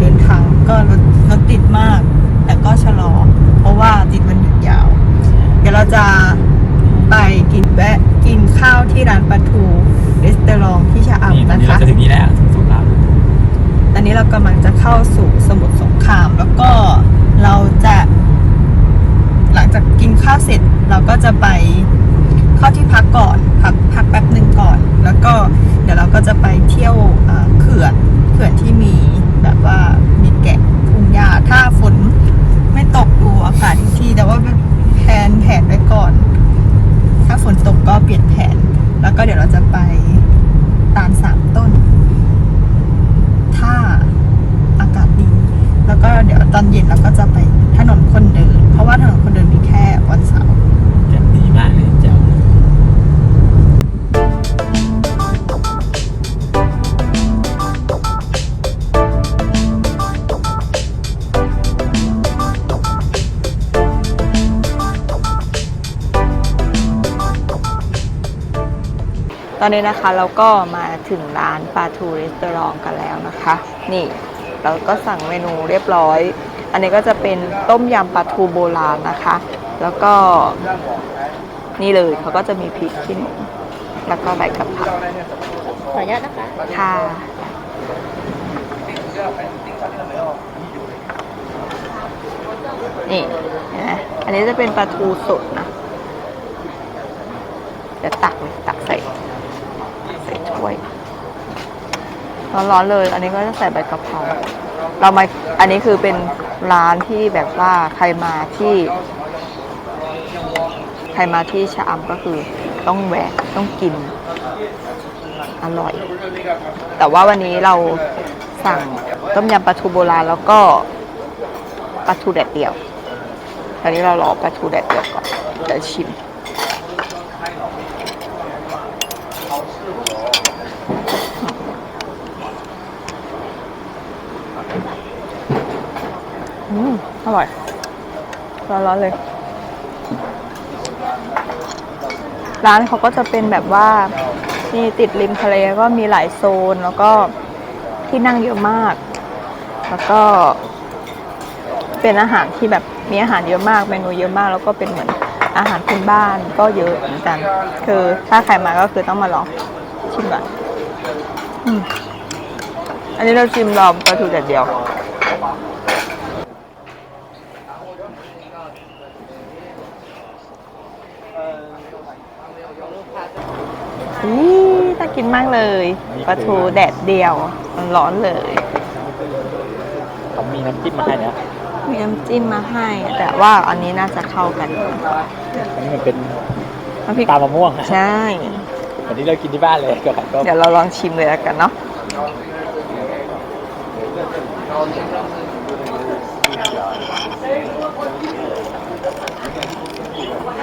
เดินทางก็รถรถติดมาก แต่ก็ชะลอ เพราะว่าติดวันหยุดยาว เดี๋ยวเราจะไปกินแวะกินข้าวที่ร้านปลาทูรีสเตอรองที่ชะนี่อำตอนนะนี้เราคะจะถึงนี่แล้วสุราษฎร์ตอนนี้เรากำลังจะเข้าสู่สมุทรสงคราม แล้วก็เราจะ หลังจากกินข้าวเสร็จเราก็จะไปเข้าที่พักก่อนพักพักแป๊บหนึ่งก่อน แล้วก็เดี๋ยวเราก็จะไปเที่ยวเอ่อเขื่อนเขื่อนที่มี แบบว่ามีแกะทุ่งหญ้าถ้าฝนไม่ตกดูอากาศอีกทีแต่ว่าแผนแผนไว้ก่อน ถ้าฝนตกก็เปลี่ยนแผน แล้วก็เดี๋ยวเราจะไปตามสามต้น ถ้าอากาศดี แล้วก็เดี๋ยวตอนเย็นเราก็จะไปถนนคนเดิน เพราะว่าถนนคนเดินมีแค่วันเสาร์ ตอนนี้นะคะเราก็มาถึงร้านปลาทูรีสตอรองกันแล้วนะคะ นี่เราก็สั่งเมนูเรียบร้อย อันนี้ก็จะเป็นต้มยำปลาทูโบราณนะคะ แล้วก็นี่เลยเขาก็จะมีพริกขี้หนูแล้วก็ใบกะเพราขออนุญาตนะคะค่ะนี่เห็นไหมอันนี้จะเป็นปลาทูสดนะเดี๋ยวตักเลยตักใส่ ใส่ถ้วย ร้อนๆเลย อันนี้ก็จะใส่ใบกะเพราเรามาอันนี้คือเป็นร้านที่แบบว่าใครมาที่ ใครมาที่ชะอำก็คือต้องแวะต้องกิน อร่อย แต่ว่าวันนี้เราสั่งต้มยำปลาทูโบราณแล้วก็ปลาทูแดดเดียวตอนนี้เรารอปลาทูแดดเดียวก่อนเดี๋ยวชิม อร่อย ร้อนๆเลย ร้านเขาก็จะเป็นแบบว่านี่ติดริมทะเลก็มีหลายโซนแล้วก็ที่นั่งเยอะมาก แล้วก็ เป็นอาหารที่แบบมีอาหารเยอะมาก เมนูเยอะมาก แล้วก็เป็นเหมือนอาหารพื้นบ้านก็เยอะเหมือนกัน คือถ้าใครมาก็คือต้องมาลองชิมก่อนอันนี้เราชิมรอมปลาทูแดดเดียว อีน่า กินมากเลยปลาทูแดดเดียวมันร้อนเลยเขามีน้ำจิ้มมาให้นะมีน้ำจิ้มมาให้ แต่ว่าอันนี้น่าจะเข้ากันอันนี้มันเป็นน้ำพริกปลามะม่วงนะใช่วันนี้เรากินที่บ้านเลยกับไข่ต้มเดี๋ยวเราลองชิมเลยแล้วกันเนาะ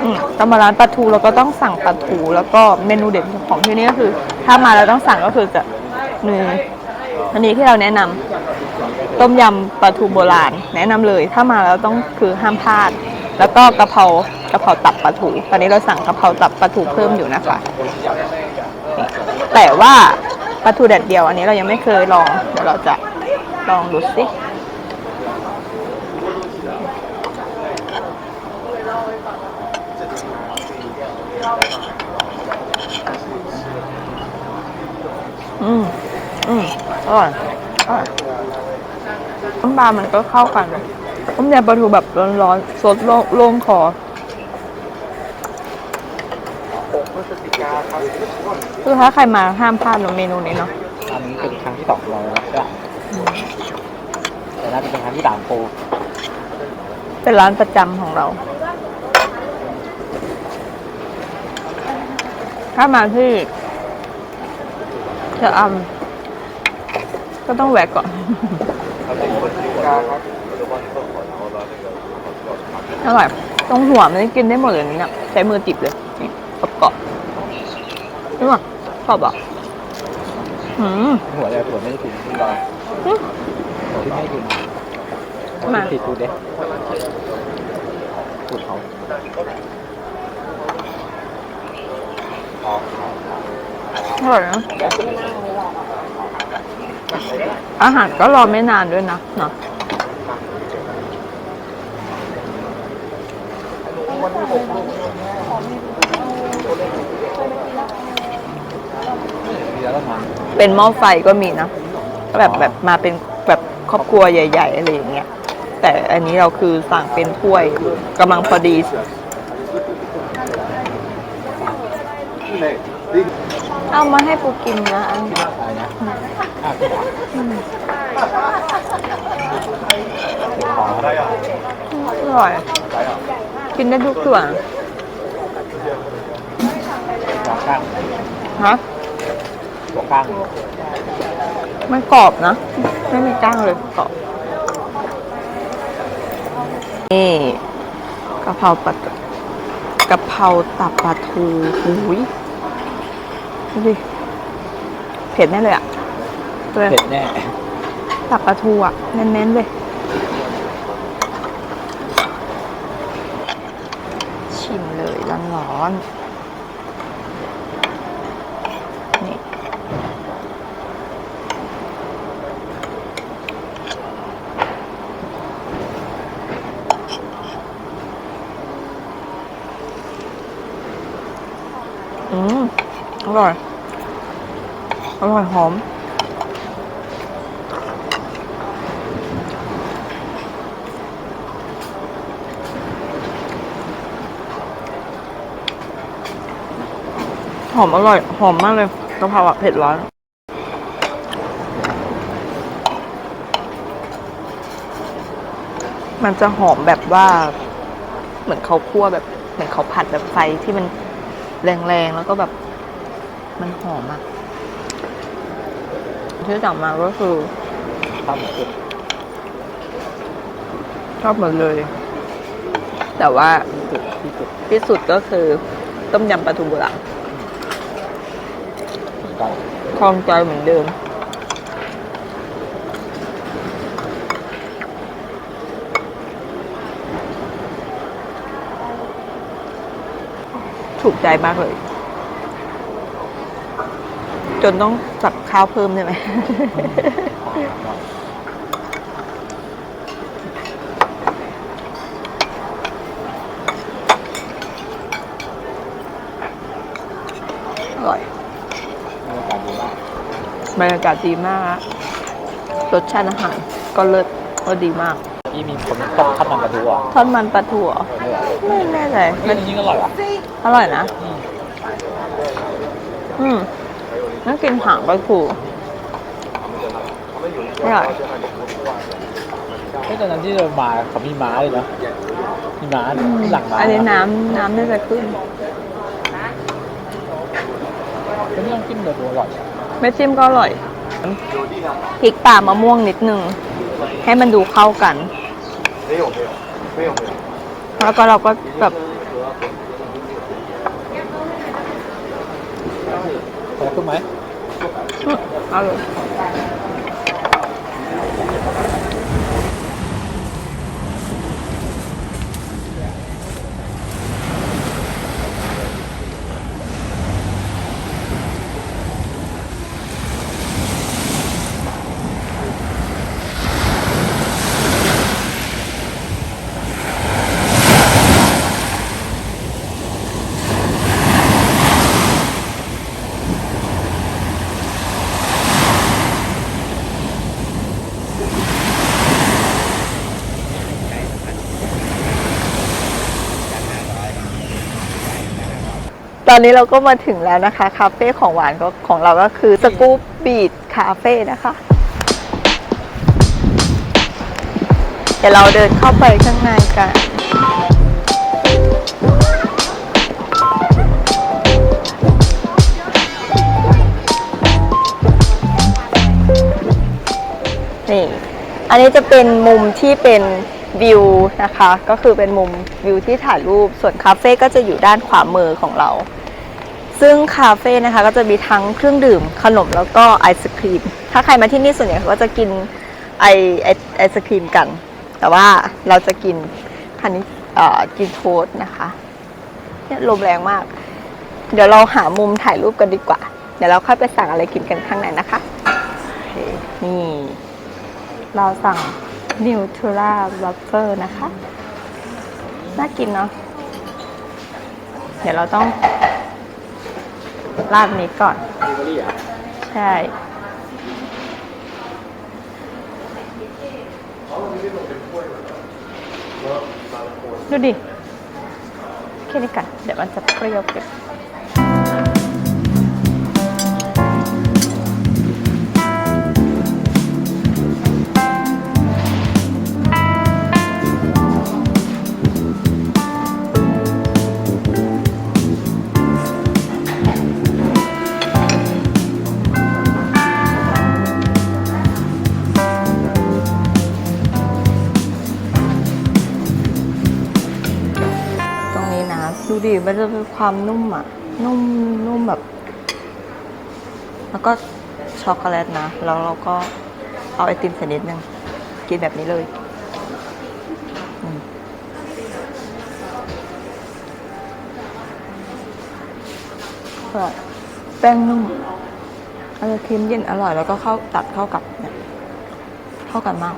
อืมต้องมาร้านปลาทูเราก็ต้องสั่งปลาทูแล้วก็เมนูเด็ดของที่นี่ก็คือ ถ้ามาแล้วต้องสั่งก็คือจะมีอันนี้ที่เราแนะนำต้มยำปลาทูโบราณ แนะนำเลย ถ้ามาแล้วต้องคือห้ามพลาด แล้วก็กะเพรากะเพราตับปลาทู ตอนนี้เราสั่งกะเพราตับปลาทูเพิ่มอยู่นะคะแต่ว่าปลาทูแดดเดียวอันนี้เรายังไม่เคยลองเดี๋ยวเราจะลองดูสิ อืมอร่อยอร่อยน้ำปลามันก็เข้ากันต้มยำปลาทูแบบร้อนๆสดโล่งโล่งคอคือถ้าใครมาห้ามพลาดเมนูนี้เนาะอันนี้เป็นครั้งที่สองของเราแล้วก็แต่น่าจะเป็นครั้งที่สามโปรเป็นร้านประจำของเรา ถ้ามาที่เชะอำ ก็ต้องแวะก่อนอร่อยตรงหัวมันกินได้หมดเลยเนี่ยใช้มือจิบเลยนี่กรอบๆนี่ว่ะกรอบอะหืมหัวเลยหัวไม่ได้กินอืมหัวที่ไม่ได้กินมาติดดูเด็กสูตรเขาอร่อยนะ อาหารก็รอไม่นานด้วยนะเนาะเป็นหม้อไฟก็มีนะก็แบบแบบมาเป็นแบบครอบครัวใหญ่ ๆ อะไรอย่างเงี้ย แต่อันนี้เราคือสั่งเป็นถ้วยกำลังพอดี เอามาให้ปูกินนะอันอะไรนะอะพี่ดาขออร่อย กินได้ทุกส่วนหัวข้างฮะหัวข้างมันกรอบนะ ไม่มีก้างเลยกรอบ นี่กะเพราปลากะเพราตับปลาทูหูย ดูดิเผ็ดแน่เลยอะเลยเผ็ดแน่ตับปลาทูอะเน้นๆเลยชิมเลยร้อนๆนี่อืม อร่อย อร่อยหอม หอมอร่อย หอมมากเลยกะเพราอะเผ็ดร้อนมันจะหอมแบบว่า เหมือนเขาคั่วแบบ เหมือนเขาผัดแบบไฟที่มันแรงๆ แล้วก็แบบ มันหอมอะที่สั่งมาก็คือข้าวหมูสุดชอบหมดเลย แต่ว่าสุดที่สุดที่สุดก็คือต้มยำปลาทูโบราณเหมือนกันคลองใจเหมือนเดิม ถูกใจมากเลย จนต้องสั่งข้าวเพิ่มใช่ไหมอร่อยบรรยากาศดีมากบรรยากาศดีมาก รสชาติอาหารก็เลิศก็ดีมากที่มีคนต้องข้าวมันกระดูกอะทอดมันปลาทูเหรอไม่แน่ใจเฮ้ยจริงๆอร่อยอะอร่อยนะ อืมอืมน่า กินหางปลาทูอร่อยเฮ้ยตอนนั้นที่เรามาเขามีม้าเลยเนาะมีม้าอืมหลังม้าอันนี้น้ำน้ำน่าจะขึ้นไม่ต้องกินเลยตัวอร่อยไม่จิ้มก็อร่อยพริกป่ามะม่วงนิดนึง ให้มันดูเข้ากันแล้วก็เราก็แบบขอขึ้นไหม อืม อาเลยตอนนี้เราก็มาถึงแล้วนะคะ คาเฟ่ของหวานก็ของเราก็คือสกู๊ปบีดคาเฟ่นะคะ เดี๋ยวเราเดินเข้าไปข้างในกันนี่อันนี้จะเป็นมุมที่เป็นวิวนะคะ ก็คือเป็นมุมวิวที่ถ่ายรูป ส่วนคาเฟ่ก็จะอยู่ด้านขวามือของเรา ซึ่งคาเฟ่นะคะก็จะมีทั้งเครื่องดื่มขนมแล้วก็ไอศครีม ถ้าใครมาที่นี่ส่วนใหญ่เขาก็จะกินไอไอไอศครีมกัน แต่ว่าเราจะกินคันนี้เอ่อกินโทสนะคะเนี่ยลมแรงมาก เดี๋ยวเราหามุมถ่ายรูปกันดีกว่า เดี๋ยวเราค่อยไปสั่งอะไรกินกันข้างในนะคะนี่ เราสั่งนิวทร a าวัฟเฟอร์นะคะ น่ากินเนาะเดี๋ยวเราต้อง ราดนี้ก่อน ใช่ ดูดิ แค่นี้กัน เดี๋ยวมันจะเปรี้ยวเก็บ มันจะมีความนุ่มอะ นุ่มนุ่มแบบ แล้วก็ช็อกโกแลตนะ แล้วเราก็เอาไอติมใส่นิดนึง กินแบบนี้เลยอืมแบบแป้งนุ่มไอศครีมเย็นอร่อย แล้วก็เข้าตัดเข้ากับเนี่ยเข้ากันมาก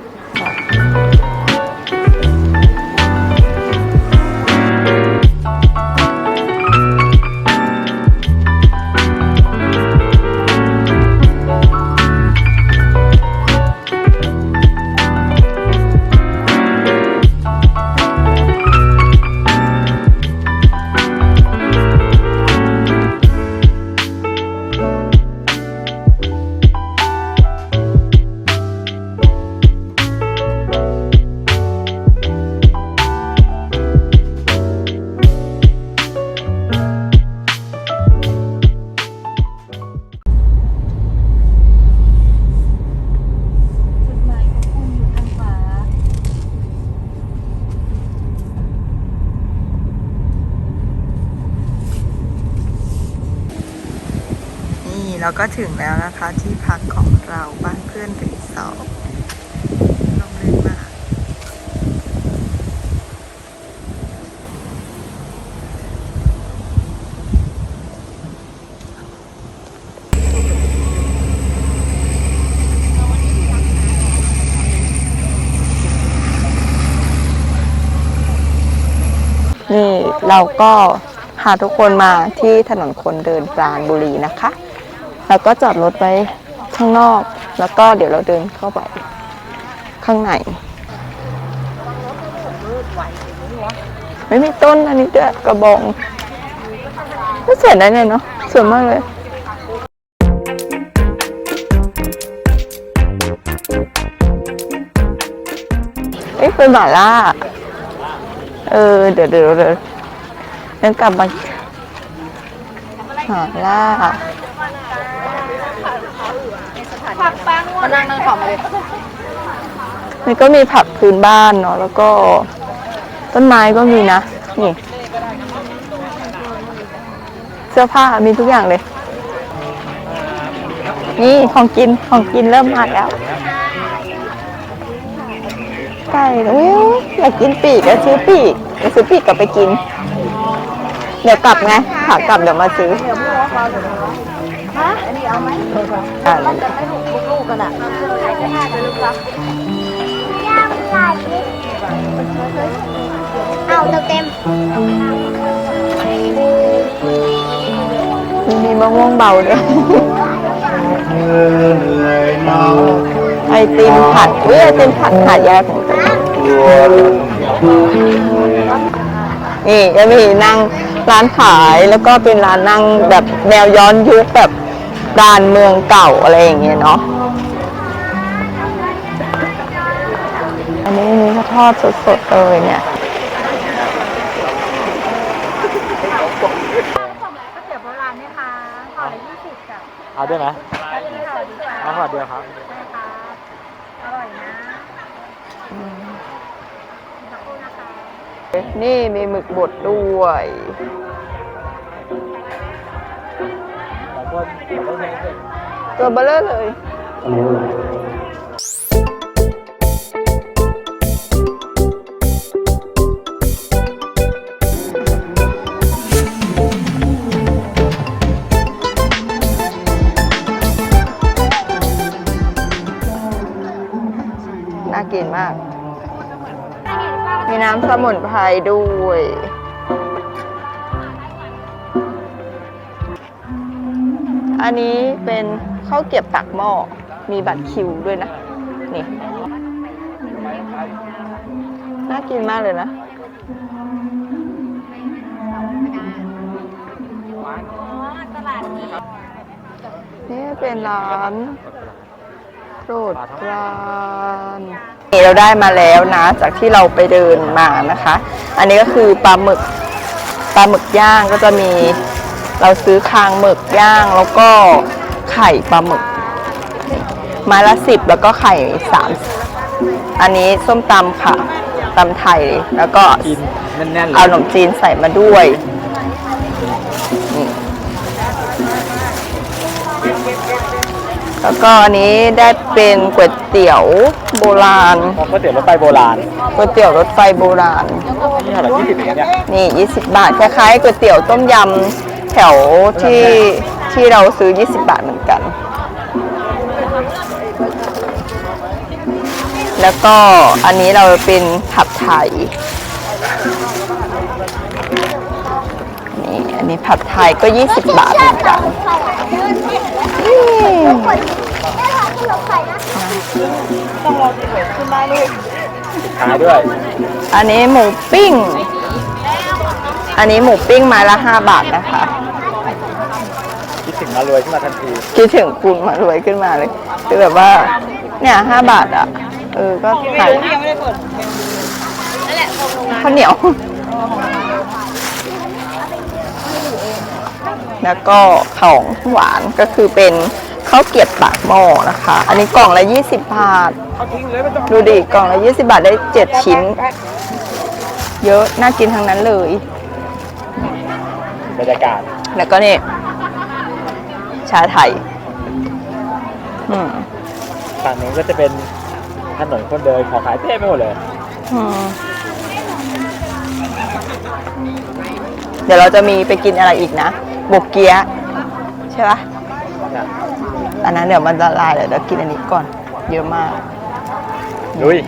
เราก็ถึงแล้วนะคะ ที่พักของเราบ้านเพื่อนรีสอร์ทลมลื่นมากนี่เราก็พาทุกคนมาที่ถนนคนเดินปราณบุรีนะคะ แล้วก็จอดรถไว้ข้างนอก แล้วก็เดี๋ยวเราเดินเข้าไปข้างในไม่มีต้นอันนี้ด้วยกระบองไม่สวยได้เลยเนาะสวยมากเลยเอ้ยเป็นหมาล่าเออเดี๋ยวเดี๋ยวเดี๋ยวเดินกลับมาหาล่า มานั่งนั่งขอมาเลยนี่ก็มีผักพื้นบ้านเนาะแล้วก็ ต้นไม้ก็มีนะ นี่ เสื้อผ้ามีทุกอย่างเลย นี่ของกินของกินเริ่มมาแล้วไก่อุ้ยอยากกินปีกก็ซื้อปีกเดี๋ยวซื้อปีกกลับไปกิน เดี๋ยวกลับไงขากลับเดี๋ยวมาซื้อ ฮะอันนี้เอาไหมอ่าลูกกันอะขายได้ห้าเอาเต็มมีมะม่วงเบาด้วยไอติมผัดอุ้ยไอติมผัดหายาของตัวนี่จะมีนั่งร้านขายแล้วก็เป็นร้านนั่งแบบแนวย้อนยุคแบบ ร้านเมืองเก่าอะไรอย่างเงี้ยเนาะ อันนี้นี่เขาทอดสดๆเลยเนี่ยเดี๋ยวโบราณเนี่ยค่ะห่อละยี่สิบจ้ะเอาด้วยไหมแล้วนี่ห่อดีกว่าเอาขวดเดียวครับได้ค่ะอร่อยนะขอบคุณนะคะนี่มีหมึกบดด้วย ตัวเบลเลอร์เลยน่ากินมาก มีน้ำสมุนไพรด้วย อันนี้เป็นข้าวเกรียบตักหม้อ มีบัตรคิวด้วยนะ นี่ น่ากินมากเลยนะ นี่เป็นร้านโปรดปรานนี่เราได้มาแล้วนะ จากที่เราไปเดินมานะคะ อันนี้ก็คือปลาหมึก ปลาหมึกย่างก็จะมี เราซื้อคางหมึกย่างแล้วก็ไข่ปลาหมึกนี่ไม้ละสิบแล้วก็ไข่สามอันนี้ส้มตำค่ะตำไทยแล้วก็กินแน่นๆเลเอายขนมจีนใส่มาด้วยนี่แล้วก็อันนี้ได้เป็นก๋วยเตี๋ยวโบราณพอก๋วยเตี๋ยวรถไฟโบราณก๋วยเตี๋ยวรถไฟโบราณ นี่เท่าไหร่ยี่สิบเองเนี่ยนี่ 20 บาท คล้ายๆก๋วยเตี๋ยวต้มยำแถวที่ที่เราซื้อ 20 บาทเหมือนกัน แล้วก็อันนี้เราเป็นผัดไทย นี่อันนี้ผัดไทยก็ 20 บาทเหมือนกันอืมขายด้วย อันนี้หมูปิ้ง อันนี้หมูปิ้งไม้ละ 5 บาทนะคะคิดถึง มารวยขึ้นมาทันทีคิดถึงคุณมารวยขึ้นมาเลยคือแบบว่าเนี่ยห้าบาทอะเออก็ขายข้าวเหนียว แล้วก็ของหวานก็คือเป็นข้าวเกรียบปากหม้อนะคะ อันนี้กล่องละ 20 บาท ดูดิกล่องละ 20 บาทได้ 7 ชิ้น เยอะ น่ากินทั้งนั้นเลย บรรยากาศ แล้วก็นี่ ชาไทย อืมฝั่งนู้นก็จะเป็นถนนคนเดินของขายเต็มไปหมดเลย อืมเดี๋ยวเราจะมีไปกินอะไรอีกนะบุกเกียะใช่ปะอันนั้นเดี๋ยวมันจะลายเดี๋ยวเรากินอันนี้ก่อน เยอะมากลุย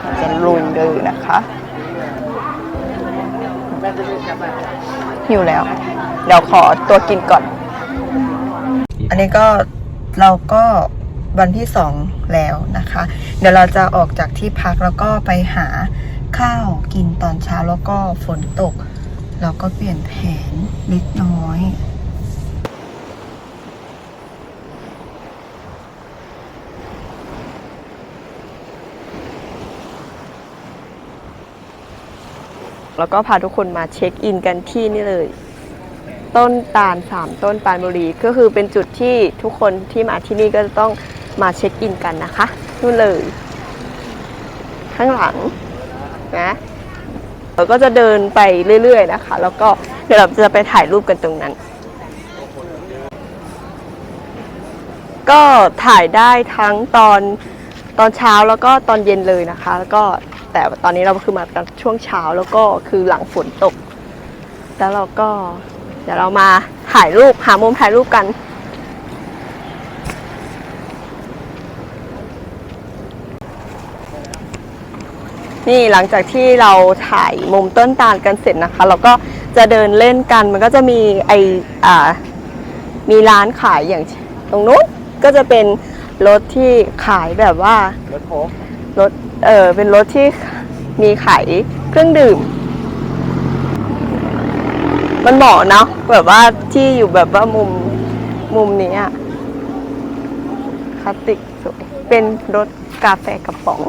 เราจะลุยเลยนะคะ หิวแล้ว เดี๋ยวขอตัวกินก่อน อันนี้ก็เราก็วันที่สองแล้วนะคะ เดี๋ยวเราจะออกจากที่พักแล้วก็ไปหาข้าวกินตอนเช้าแล้วก็ฝนตก เราก็เปลี่ยนแผนเล็กน้อยแล้วก็พาทุกคนมาเช็คอินกันที่นี่เลย ต้นตาลสามต้นปรานบุรีก็คือเป็นจุดที่ทุกคนที่มาที่นี่ก็จะต้องมาเช็คอินกันนะคะนู่นเลย ข้างหลังนะเราก็จะเดินไปเรื่อยๆนะคะ แล้วก็เดี๋ยวเราจะไปถ่ายรูปกันตรงนั้น ก็ถ่ายได้ทั้งตอนตอนเช้าแล้วก็ตอนเย็นเลยนะคะ แล้วก็แต่ตอนนี้เราคือมาตอนช่วงเช้าแล้วก็คือหลังฝนตก แล้วเราก็ เดี๋ยวเรามาถ่ายรูปหามุมถ่ายรูปกันนี่หลังจากที่เราถ่ายมุมต้นตาลกันเสร็จนะคะ เราก็จะเดินเล่นกันมันก็จะมีไออ่ามีร้านขายอย่างตรงนู้นก็จะเป็นรถที่ขายแบบว่ารถโค้งรถเออเป็นรถที่มีขายเครื่องดื่ม มันเหมาะเนาะแบบว่าที่อยู่แบบว่ามุมมุมนี้อะคาสติกสวยเป็นรถกาแฟกระป๋อง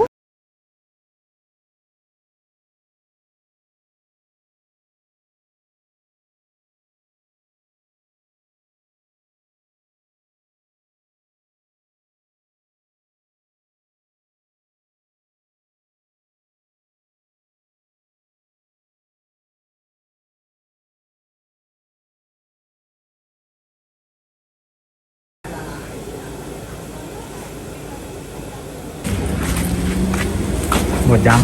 มดยัง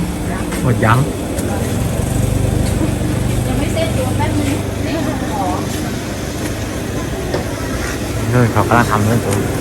หมดยังนู่นเขากำลังทำเรื่องตัว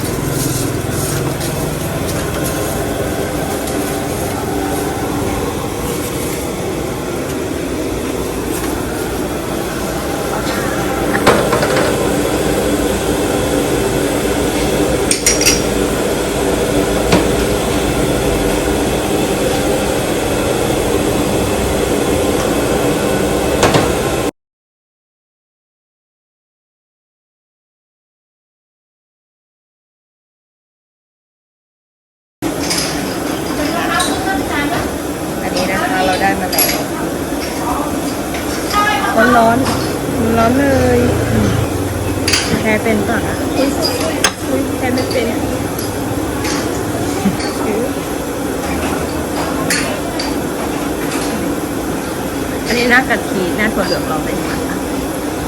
น้ากะทิหน้าถั่วเหลืองลองเลยค่ะ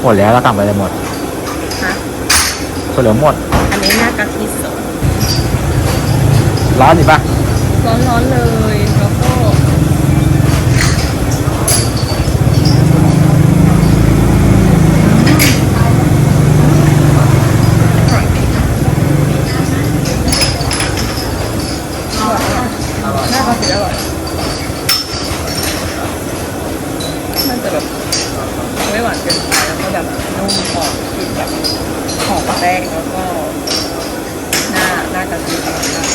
หม ดแล้วเรากลับไปเลยหมดฮะถั่วเหลืองหมด อันนี้หน้ากะทิสดร้อนอีกปะร้อนๆเลยแล้วก็หน้ากะทิอร่อยมันจะแบบไม่หวานเกินไปแล้วก็แบบนุ่มหอมกลิ่นแบบหอมแป้งแล้วก็หน้าหน้ากะทิอร่อยมาก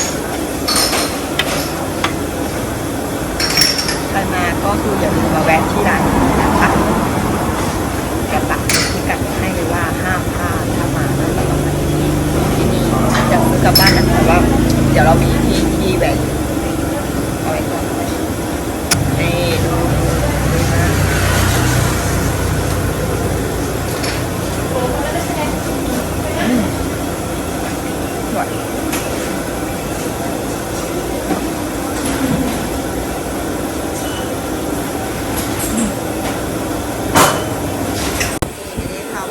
ใครมาก็คืออย่าลืมมาแวะที่ร้านนี้นะคะแกปักพิกัดให้เลยว่าห้ามพลาดถ้ามาแล้วเราต้องมาที่นี่ที่นี่เดี๋ยวซื้อกลับบ้านกันแต่ว่าเดี๋ยวเรามีที่ที่แวะอยู่เอาไว้ก่อนนี่ดูดูนะอืมอร่อย นี่ทำ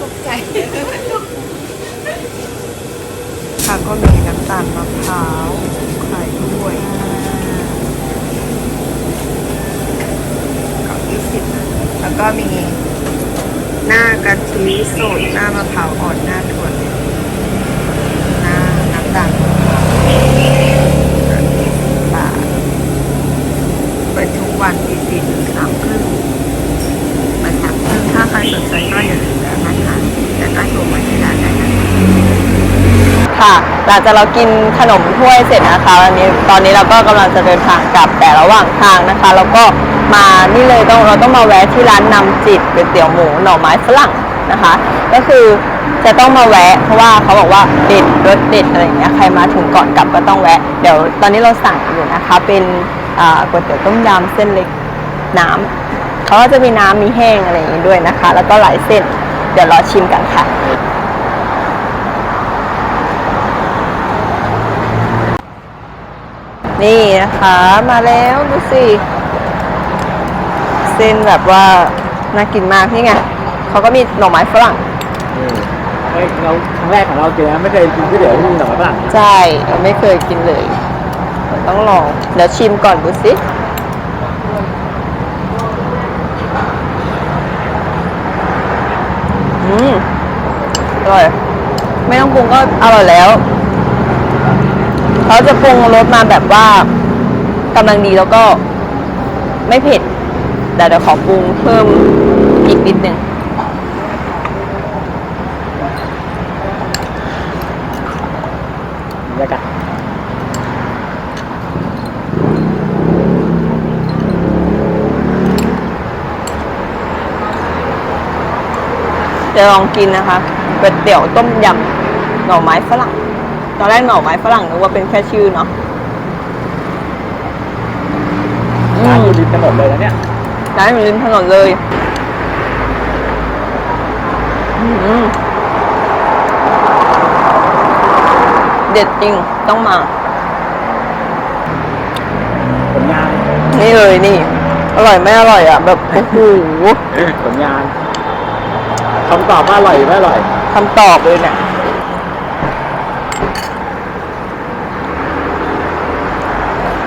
ตกใจค่ะก็มีน้ำตาลมะพร้าวไข่ด้วย กับยี่สิบแล้ว ก็มี หน้ากะทิสดหน้ามะพร้าวอ่อนหน้าถั่วหน้าน้ำตาลมะพร้าวยี่สิบาทเปิดทุกวันตีสี่ถึงสามครึ่งมาสามครึ่งถ้าใครสนใจก็อย่าลืมแวะนะคะแล้วก็โทรมาที่ร้านได้นะคะค่ะหลังจากเรากินขนมถ้วยเสร็จนะคะวันนี้ตอนนี้เราก็กำลังจะเดินทางกลับแต่ระหว่างทางนะคะ เราก็ มานี่เลยต้องเราต้องมาแวะที่ร้านนำจิตก๋วยเตี๋ยวหมูหน่อไม้ฝรั่งนะคะ ก็คือจะต้องมาแวะ เพราะว่าเขาบอกว่าเด็ดรสเด็ดอะไรอย่างเงี้ยใครมาถึงก่อนกลับก็ต้องแวะ เดี๋ยวตอนนี้เราสั่งอยู่นะคะ เป็นก๋วยเตี๋ยวต้มยำเส้นเล็กน้ำเขาก็จะมีน้ำมีแห้งอะไรอย่างงี้ด้วยนะคะ แล้วก็หลายเส้น เดี๋ยวรอชิมกันค่ะนี่นะคะ มาแล้วดูสิ ส้นแบบว่าน่ากินมากนี่ไงเขาก็มีหน่อไม้ฝรั่งเฮ้ยเราครั้งแรกของเรากินนะไม่เคยกินก๋วยเตี๋ยวที่มีหน่อไม้ฝรั่งนะใช่เราไม่เคยกินเลย ต้องลองเดี๋ยวชิมก่อนดูสิอืมอร่อยไม่ต้องปรุงก็อร่อยแล้วเขาจะปรุงรสมาแบบว่ากำลังดีแล้วก็ไม่เผ็ด แต่เดี๋ยวขอปรุงเพิ่มอีกนิดหนึ่งบรรยากาศจะลองกินนะคะก๋วยเตี๋ยวต้มยำหน่อไม้ฝรั่ง ตอนแรกหน่อไม้ฝรั่งนึกว่าเป็นแค่ชื่อเนาะอืร้านมอยู่ริมถนนเลยนะเนี่ย ร้านอยู่ริมถนนเลยอืมเด็ดจริงต้องมาผลงาน นี่เลยนี่ อร่อยไม่อร่อยอะ แบบโอ้โหผลงานคำตอบว่าอร่อยหรือไม่อร่อยคำตอบเลยเนี่ย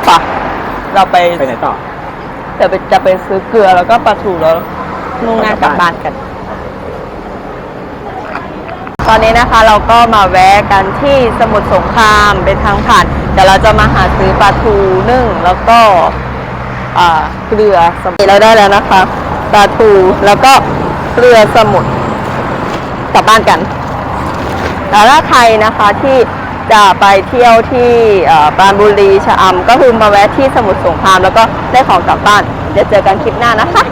ปะเราไปไปไหนต่อ เดี๋ยวไปจะไปซื้อเกลือแล้วก็ปลาทูแล้วมุ่งหน้ากลับบ้านกัน ตอนนี้นะคะเราก็มาแวะกันที่สมุทรสงครามเป็นทางผ่านเดี๋ยวเราจะมาหาซื้อปลาทูนึ่งแล้วก็อ่าเกลือสมุทรเราได้แล้วนะคะปลาทูแล้วก็เกลือสมุทรกลับบ้านกัน แล้วถ้าใครนะคะที่ จะไปเที่ยวที่ปรานบุรีชะอำก็คือมาแวะที่สมุทรสงครามแล้วก็ได้ของกลับบ้านจะเจอกันคลิปหน้านะคะ